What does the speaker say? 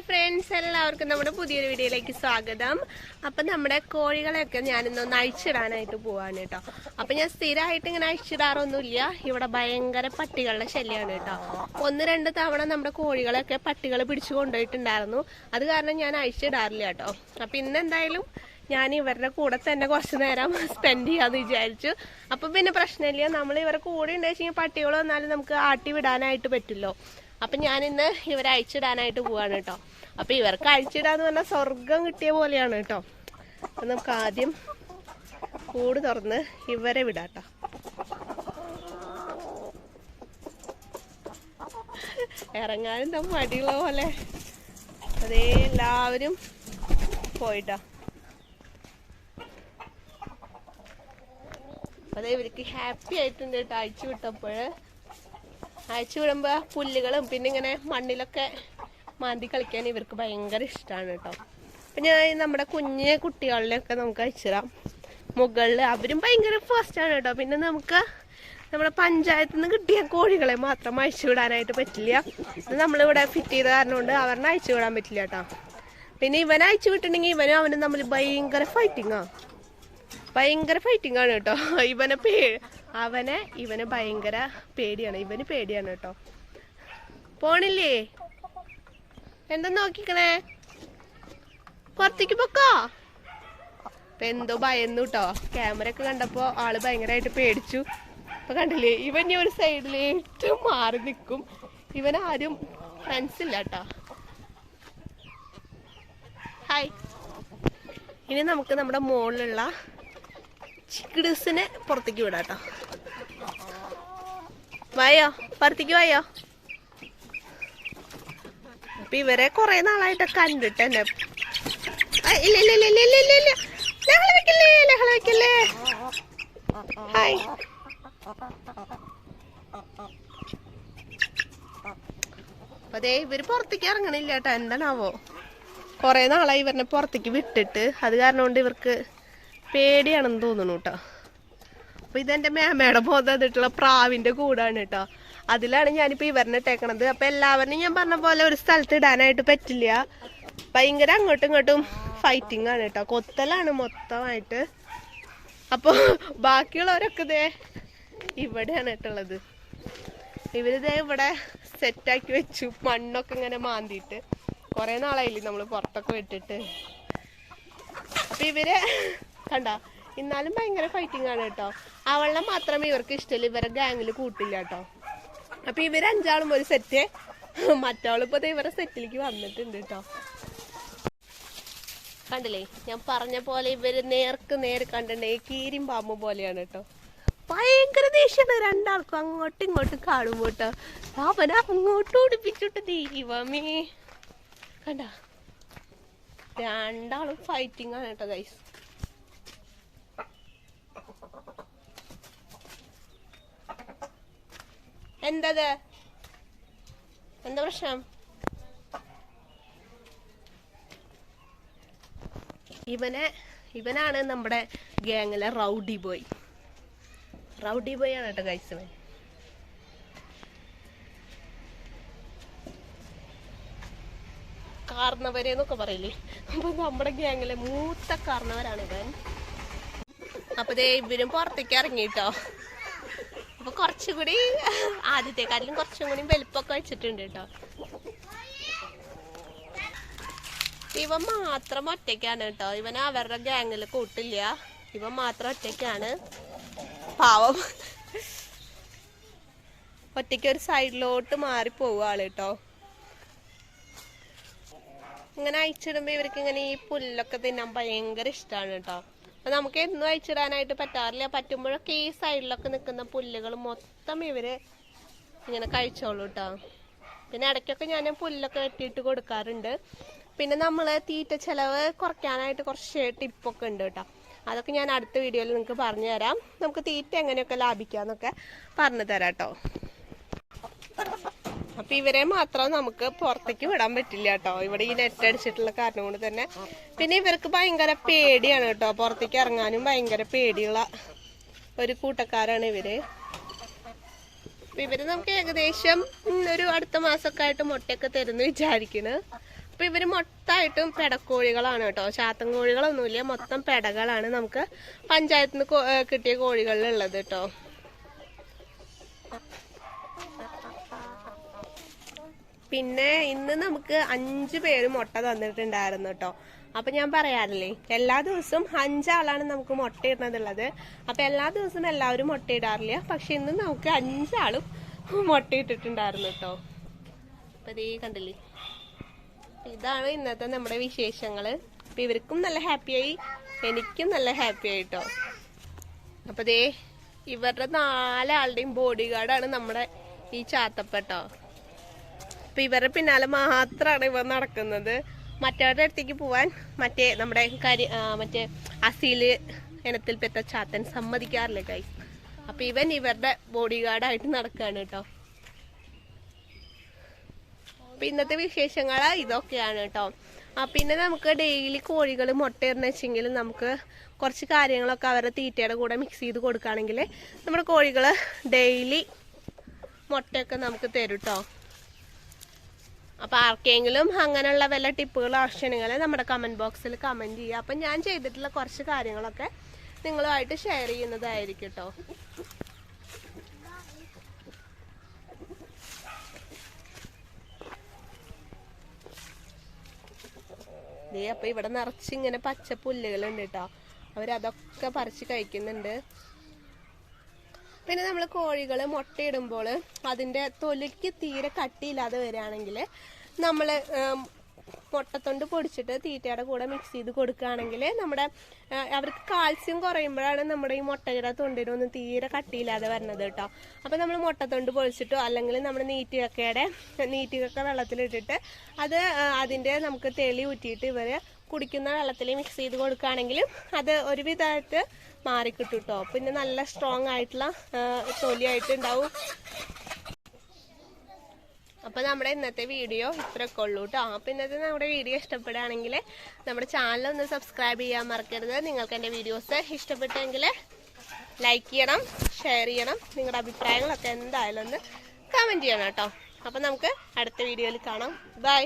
Hi friends എല്ലാവർക്കും നമ്മുടെ പുതിയൊരു വീഡിയോയിലേക്ക് സ്വാഗതം. അപ്പം നമ്മുടെ കോഴികളെയൊക്കെ ഞാനിന്നൊന്ന് അഴിച്ചിടാനായിട്ട് പോവാണ് കേട്ടോ. അപ്പം ഞാൻ സ്ഥിരമായിട്ട് ഇങ്ങനെ അഴിച്ചിടാറൊന്നുമില്ല. ഇവിടെ ഭയങ്കര പട്ടികളുടെ ശല്യമാണ് കേട്ടോ. ഒന്ന് രണ്ട് തവണ നമ്മുടെ കോഴികളെയൊക്കെ പട്ടികൾ പിടിച്ചു കൊണ്ടുപോയിട്ടുണ്ടായിരുന്നു. അത് കാരണം ഞാൻ അഴിച്ചിടാറില്ല കേട്ടോ. അപ്പം ഇന്ന് എന്തായാലും ഞാൻ ഇവരുടെ കൂടെ തന്നെ കുറച്ച് നേരം സ്പെൻഡ് ചെയ്യാന്ന് വിചാരിച്ചു. അപ്പൊ പിന്നെ പ്രശ്നമില്ല. നമ്മൾ ഇവരുടെ കൂടെ ഉണ്ടെങ്കിൽ പട്ടികൾ വന്നാലും നമുക്ക് ആട്ടി വിടാനായിട്ട് പറ്റില്ലോ. അപ്പൊ ഞാൻ ഇന്ന് ഇവരെ അഴിച്ചിടാനായിട്ട് പോവാണ് കേട്ടോ. അപ്പൊ ഇവർക്ക് അഴിച്ചിടാന്ന് പറഞ്ഞാൽ സ്വർഗം കിട്ടിയ പോലെയാണ് കേട്ടോ. അപ്പൊ നമുക്ക് ആദ്യം കൂട് തുറന്ന് ഇവരെ വിടാട്ടോ ഇറങ്ങാനും എന്താ മടിയുള്ള പോലെ. അതേ എല്ലാവരും പോയിട്ടോ. അതെ ഇവർക്ക് ഹാപ്പി ആയിട്ടുണ്ട് കേട്ടോ അയച്ചു വിട്ടപ്പോൾ. അയച്ചു വിടുമ്പോൾ പുല്ലുകളും പിന്നെ ഇങ്ങനെ മണ്ണിലൊക്കെ മാന്തി കളിക്കാൻ ഇവർക്ക് ഭയങ്കര ഇഷ്ടമാണ് കേട്ടോ അപ്പം ഞാൻ നമ്മുടെ കുഞ്ഞ് കുട്ടികളിലൊക്കെ നമുക്ക് അയച്ചിടാം മുകളിൽ അവരും ഭയങ്കര ആണ് കേട്ടോ പിന്നെ നമുക്ക് നമ്മുടെ പഞ്ചായത്തിൽ നിന്ന് കിട്ടിയ കോഴികളെ മാത്രം അയച്ചു വിടാനായിട്ട് പറ്റില്ല. നമ്മളിവിടെ ഫിറ്റ് ചെയ്ത കാരണം കൊണ്ട് അവരെ അയച്ചു വിടാൻ പറ്റില്ല കേട്ടോ പിന്നെ ഇവനെ അയച്ചു വിട്ടിട്ടുണ്ടെങ്കിൽ ഇവനും അവനും തമ്മിൽ ഭയങ്കര ഫൈറ്റിങ്ങാ ഭയങ്കര ഫൈറ്റിംഗ് ആണ് കേട്ടോ ഇവനെ പേ അവനെ ഇവന് ഭയങ്കര പേടിയാണ്. ഇവന് പേടിയാണ് കേട്ടോ. പോണില്ലേ? എന്താ നോക്കിക്കണേ? പുറത്തേക്ക് പൊക്കോ? ഇപ്പൊ എന്തോ ഭയന്നു കേട്ടോ. ക്യാമറ ഒക്കെ കണ്ടപ്പോ ആൾ ഭയങ്കരമായിട്ട് പേടിച്ചു. ഇപ്പൊ കണ്ടില്ലേ? ഇവൻ ഈ ഒരു ഏറ്റവും മാറി നിൽക്കും ഇവൻ ആരും ഫ്രണ്ട്സ് ഇല്ല കേട്ടോ. ഹായ് ഇനി നമുക്ക് നമ്മുടെ മുകളിലുള്ള ചിക്കിഡ്സിനെ പുറത്തേക്ക് വിടാട്ടോ വായോ? പുറത്തേക്ക് വായോ? അപ്പൊ ഇവരെ കുറെ നാളായിട്ട് കണ്ടിട്ട് ഇല്ല ഇല്ല ഇല്ല ഇല്ല ഇല്ല അപ്പൊ ഇവർ പുറത്തേക്ക് ഇറങ്ങണില്ല കേട്ടോ. എന്താണാവോ? കുറെ നാളായി ഇവരെ പുറത്തേക്ക് വിട്ടിട്ട്. അത് കാരണം കൊണ്ട് ഇവർക്ക് പേടിയാണെന്ന് തോന്നുന്നു കേട്ടോ അപ്പൊ ഇതെന്റെ മേമയുടെ പോന്നിട്ടുള്ള പ്രാവിന്റെ കൂടാണ് കേട്ടോ അതിലാണ് ഞാനിപ്പോ ഇവരിനെ ഇട്ടേക്കണത്. അപ്പൊ എല്ലാവരും ഞാൻ പറഞ്ഞ പോലെ ഒരു സ്ഥലത്ത് ഇടാനായിട്ട് പറ്റില്ല. ഭയങ്കര അങ്ങോട്ടും ഇങ്ങോട്ടും ഫൈറ്റിംഗ് ആണ് കേട്ടോ കൊത്തലാണ് മൊത്തമായിട്ട്. അപ്പൊ ബാക്കിയുള്ളവരൊക്കെ ഇതേ ഇവിടെയാണ് കേട്ടുള്ളത് ഇവരിതേ ഇവിടെ സെറ്റാക്കി വെച്ചു. മണ്ണൊക്കെ ഇങ്ങനെ മാന്തിയിട്ട്. കൊറേ നാളായില്ലേ നമ്മൾ പുറത്തൊക്കെ വിട്ടിട്ട്. അപ്പൊ ഇവർ കണ്ട. എന്നാലും ഭയങ്കര ഫൈറ്റിംഗ് ആണ് കേട്ടോ. അവളെ മാത്രമേ ഇവർക്ക് ഇഷ്ടമില്ല ഇവരെ ഗാങ്ങിൽ കൂട്ടില്ല കേട്ടോ. അപ്പൊ ഇവർ അഞ്ചാളും ഒരു സെറ്റ് മറ്റവളിപ്പോ ഇവരെ സെറ്റിലേക്ക് വന്നിട്ടുണ്ട് കേട്ടോ. കണ്ടില്ലേ? ഞാൻ പറഞ്ഞ പോലെ ഇവർ നേർക്ക് നേര് കണ്ടിട്ടുണ്ടേ. കീരിയും പാമ്പ് പോലെയാണ് കേട്ടോ. ഭയങ്കര ദേഷ്യമാണ് രണ്ടാൾക്കും അങ്ങോട്ടും ഇങ്ങോട്ടും കാണുമ്പോ കേട്ടോ. അവനെ അങ്ങോട്ടും ഓടിപ്പിച്ചിട്ട് ദൈവമേ. കണ്ട. രണ്ടാളും ഫൈറ്റിംഗ് ആണ് കേട്ടോ ഗൈസ് എന്തത്? എന്താ പ്രശ്നം? ഇവനെ ഇവനാണ് നമ്മുടെ ഗ്യാങ്ങിലെ റൗഡി ബോയ്. റൗഡി ബോയ് ആണ് കേട്ടോ ഗൈസ് ഇവൻ. കാർന്നവരെ എന്നൊക്കെ പറയില്ലേ? അപ്പൊ നമ്മുടെ ഗ്യാങ്ങിലെ മൂത്ത കാർന്നവരാണ് ഇവൻ. അപ്പൊ ദേ ഇവരും പുറത്തേക്ക് ഇറങ്ങിട്ടോ. അപ്പൊ കുറച്ചുകൂടി ആദ്യത്തെക്കാട്ടിലും കുറച്ചും കൂടി വലുപ്പൊക്കെ വെച്ചിട്ടുണ്ട് കേട്ടോ. ഇവൻ മാത്രം ഒറ്റയ്ക്കാണ് കേട്ടോ. ഇവൻ അവരുടെ ഗ്യാങ്ങിൽ കൂട്ടില്ല. ഇവൻ മാത്രം ഒറ്റയ്ക്കാണ്. പാവം. ഒറ്റയ്ക്ക് ഒരു സൈഡിലോട്ട് മാറി ആൾ കേട്ടോ. ഇങ്ങനെ അയച്ചിടുമ്പോ ഇവർക്ക് ഇങ്ങനെ ഈ പുല്ലൊക്കെ തിന്നാൻ ഭയങ്കര ഇഷ്ടമാണ് കേട്ടോ. അപ്പൊ നമുക്ക് എന്നും അഴിച്ചിടാനായിട്ട് പറ്റാറില്ല. പറ്റുമ്പോഴൊക്കെ ഈ സൈഡിലൊക്കെ നിൽക്കുന്ന പുല്ലുകൾ മൊത്തം ഇവർ ഇങ്ങനെ കഴിച്ചോളൂ കേട്ടോ പിന്നെ ഇടയ്ക്കൊക്കെ ഞാൻ പുല്ലൊക്കെ വെട്ടിയിട്ട് കൊടുക്കാറുണ്ട്. പിന്നെ നമ്മൾ തീറ്റ ചിലവ് കുറയ്ക്കാനായിട്ട് കുറച്ച് ടിപ്പൊക്കെ ഉണ്ട് കേട്ടോ അതൊക്കെ ഞാൻ അടുത്ത വീഡിയോയിൽ നിങ്ങൾക്ക് പറഞ്ഞു തരാം നമുക്ക് തീറ്റ എങ്ങനെയൊക്കെ ലാഭിക്കാന്നൊക്കെ പറഞ്ഞു തരാം കേട്ടോ അപ്പൊ ഇവരെ മാത്രം നമുക്ക് പുറത്തേക്ക് വിടാൻ പറ്റില്ല കേട്ടോ. ഇവിടെ ഈ നെറ്റ് അടിച്ചിട്ടുള്ള കാരണം കൊണ്ട് തന്നെ. പിന്നെ ഇവർക്ക് ഭയങ്കര പേടിയാണ് കേട്ടോ. പുറത്തേക്ക് ഇറങ്ങാനും ഭയങ്കര പേടിയുള്ള ഒരു കൂട്ടക്കാരാണ് ഇവർ. ഇവർ നമുക്ക് ഏകദേശം ഒരു അടുത്ത മാസമൊക്കെ ആയിട്ട് മുട്ടയൊക്കെ തരുന്നു വിചാരിക്കണ്. അപ്പൊ ഇവർ മൊത്തമായിട്ടും പെടക്കോഴികളാണ് കേട്ടോ. ചാത്തൻ കോഴികളൊന്നുമില്ല മൊത്തം പെടകളാണ് നമുക്ക് പഞ്ചായത്തിന് കിട്ടിയ കോഴികളിലുള്ളത് കേട്ടോ. പിന്നെ ഇന്ന് നമുക്ക് അഞ്ചു പേര് മുട്ട തന്നിട്ടുണ്ടായിരുന്നു കേട്ടോ അപ്പൊ ഞാൻ പറയാറില്ലേ എല്ലാ ദിവസവും അഞ്ചാളാണ് നമുക്ക് മുട്ട ഇടുന്നതുള്ളത്. അപ്പൊ എല്ലാ ദിവസവും എല്ലാവരും മുട്ട ഇടാറില്ല. പക്ഷെ ഇന്ന് നമുക്ക് അഞ്ചാളും മുട്ട ഇട്ടിട്ടുണ്ടായിരുന്നു കേട്ടോ അപ്പൊ ഇതേ കണ്ടില്ലേ? ഇതാണ് ഇന്നത്തെ നമ്മുടെ വിശേഷങ്ങൾ. അപ്പൊ ഇവർക്കും നല്ല ഹാപ്പിയായി എനിക്കും നല്ല ഹാപ്പിയായി കേട്ടോ അപ്പൊ ദേ ഇവരുടെ നാലാളുടെയും ബോഡി ഗാർഡാണ് നമ്മുടെ ഈ ചാത്തപ്പട്ടോ അപ്പൊ ഇവരുടെ പിന്നാലെ മാത്രമാണ് ഇവ നടക്കുന്നത്. മറ്റവരുടെ അടുത്തേക്ക് പോവാൻ മറ്റേ നമ്മുടെ കരി മറ്റേ അസീൽ ഇനത്തിൽപ്പെട്ട ചാത്തൻ സമ്മതിക്കാറില്ല കൈ അപ്പൊ ഇവൻ ഇവരുടെ ബോഡി ഗാർഡായിട്ട് നടക്കാണ് കേട്ടോ. അപ്പൊ ഇന്നത്തെ വിശേഷങ്ങൾ ഇതൊക്കെയാണ് കേട്ടോ. പിന്നെ നമുക്ക് ഡെയിലി കോഴികൾ മുട്ടയിടുന്ന വെച്ചെങ്കിൽ നമുക്ക് കുറച്ച് കാര്യങ്ങളൊക്കെ അവരുടെ തീറ്റയുടെ കൂടെ മിക്സ് ചെയ്ത് കൊടുക്കുകയാണെങ്കിൽ നമ്മുടെ കോഴികൾ ഡെയിലി മുട്ടയൊക്കെ നമുക്ക് തരും കേട്ടോ. അപ്പൊ ആർക്കെങ്കിലും അങ്ങനെയുള്ള വല്ല ടിപ്പുകളോ ആവശ്യങ്ങൾ നമ്മുടെ കമന്റ് ബോക്സിൽ കമന്റ് ചെയ്യുക. അപ്പൊ ഞാൻ ചെയ്തിട്ടുള്ള കുറച്ച് കാര്യങ്ങളൊക്കെ നിങ്ങളുമായിട്ട് ഷെയർ ചെയ്യുന്നതായിരിക്കും കേട്ടോ ദേ അപ്പൊ ഇവിടെ നിറച്ച് ഇങ്ങനെ പച്ച പുല്ലുകളുണ്ട് കേട്ടോ അവരതൊക്കെ പറിച്ച് കഴിക്കുന്നുണ്ട്. പിന്നെ നമ്മൾ കോഴികൾ മുട്ടയിടുമ്പോൾ അതിന്റെ തൊലിക്ക് തീരെ കട്ടിയില്ലാതെ വരികയാണെങ്കിൽ നമ്മൾ മുട്ടത്തൊണ്ട് പൊടിച്ചിട്ട് തീറ്റയുടെ കൂടെ മിക്സ് ചെയ്ത് കൊടുക്കുകയാണെങ്കിൽ നമ്മുടെ അവർക്ക് കാൽസ്യം കുറയുമ്പോഴാണ് നമ്മുടെ ഈ മുട്ടയുടെ തൊണ്ടിനൊന്നും തീരെ കട്ടിയില്ലാതെ വരുന്നത് കേട്ടോ. അപ്പം നമ്മൾ മുട്ടത്തൊണ്ട് പൊളിച്ചിട്ടോ അല്ലെങ്കിൽ നമ്മുടെ നീറ്റുകക്കയുടെ നീറ്റുകക്ക വെള്ളത്തിലിട്ടിട്ട് അത് അതിന്റെ നമുക്ക് തെളി ഊറ്റിയിട്ട് ഇവർ കുടിക്കുന്ന വെള്ളത്തിൽ മിക്സ് ചെയ്ത് കൊടുക്കുകയാണെങ്കിലും അത് ഒരുവിധമായിട്ട് മാറിക്കിട്ടും കേട്ടോ പിന്നെ നല്ല സ്ട്രോങ് ആയിട്ടുള്ള തൊലിയായിട്ട് ഉണ്ടാവും. അപ്പൊ നമ്മുടെ ഇന്നത്തെ വീഡിയോ ഇത്രയൊക്കെ ഉള്ളൂ കേട്ടോ അപ്പൊ ഇന്നത്തെ നമ്മുടെ വീഡിയോ ഇഷ്ടപ്പെടുകയാണെങ്കിൽ നമ്മുടെ ചാനൽ ഒന്ന് സബ്സ്ക്രൈബ് ചെയ്യാൻ മറക്കരുത്. നിങ്ങൾക്ക് എന്റെ വീഡിയോസ് ഇഷ്ടപ്പെട്ടെങ്കിൽ ലൈക്ക് ചെയ്യണം ഷെയർ ചെയ്യണം. നിങ്ങളുടെ അഭിപ്രായങ്ങളൊക്കെ എന്തായാലും ഒന്ന് കമന്റ് ചെയ്യണം കേട്ടോ അപ്പോൾ നമുക്ക് അടുത്ത വീഡിയോയിൽ കാണാം. ബൈ